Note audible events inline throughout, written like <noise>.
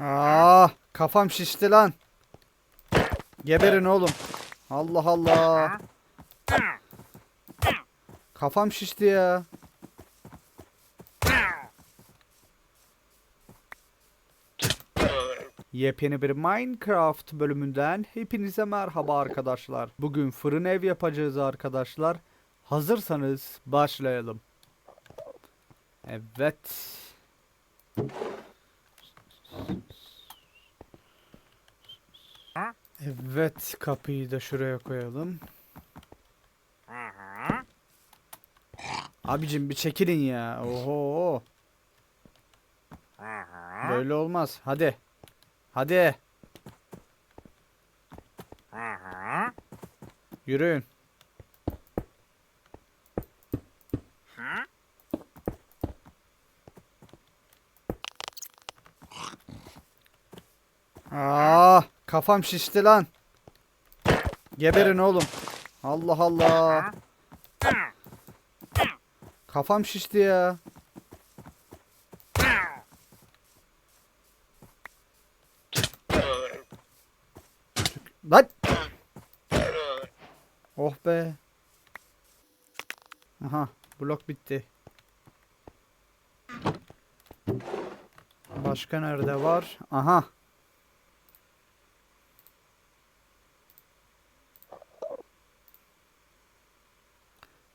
Aa, Ah, kafam şişti lan. Geberin oğlum. Allah Allah. Kafam şişti ya. Yepyeni bir Minecraft bölümünden hepinize merhaba arkadaşlar. Bugün fırın ev yapacağız arkadaşlar. Hazırsanız başlayalım. Evet. Evet kapıyı da şuraya koyalım. Abicim bir çekilin ya. Oho. Böyle olmaz. Hadi. Hadi. Yürüyün. Ah, kafam şişti lan. Geberin oğlum. Allah Allah. Kafam şişti ya. Lan. Oh be. Aha, blok bitti. Başka nerede var? Aha.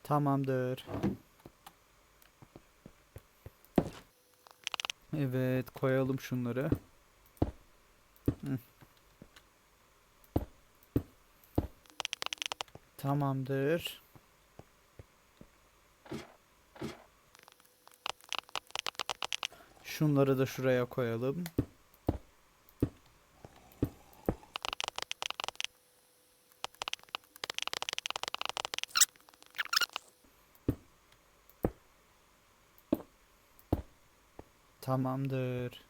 Tamamdır. Evet, koyalım şunları. Tamamdır. Şunları da şuraya koyalım. Tamamdır.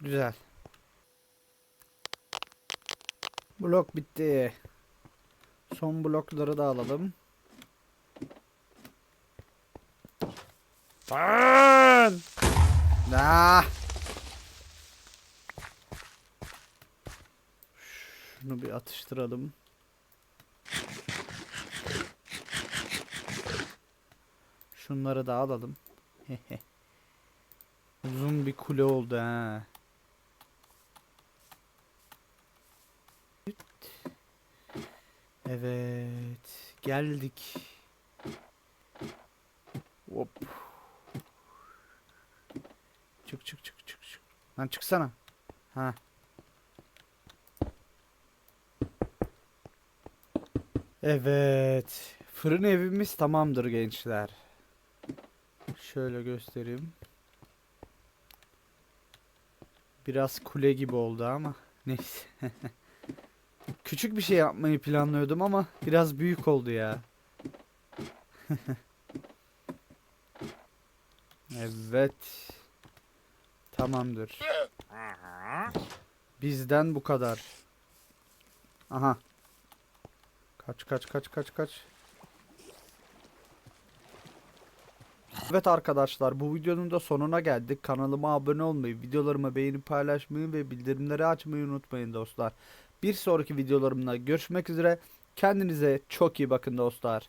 Güzel. Blok bitti. Son blokları da alalım. Lan! Ah! Şunu bir atıştıralım. Şunları da alalım. <laughs> Uzun bir kule oldu ha. Evet, geldik. Hop. Çık çık çık çık çık. Lan çıksana. Ha. Evet. Fırın evimiz tamamdır gençler. Şöyle göstereyim. Biraz kule gibi oldu ama <laughs> neyse. Küçük bir şey yapmayı planlıyordum ama biraz büyük oldu ya. <laughs> evet. Tamamdır. Bizden bu kadar. Aha. Kaç kaç kaç kaç kaç. Evet arkadaşlar bu videonun da sonuna geldik. Kanalıma abone olmayı, videolarımı beğenip paylaşmayı ve bildirimleri açmayı unutmayın dostlar. Bir sonraki videolarımda görüşmek üzere. Kendinize çok iyi bakın dostlar.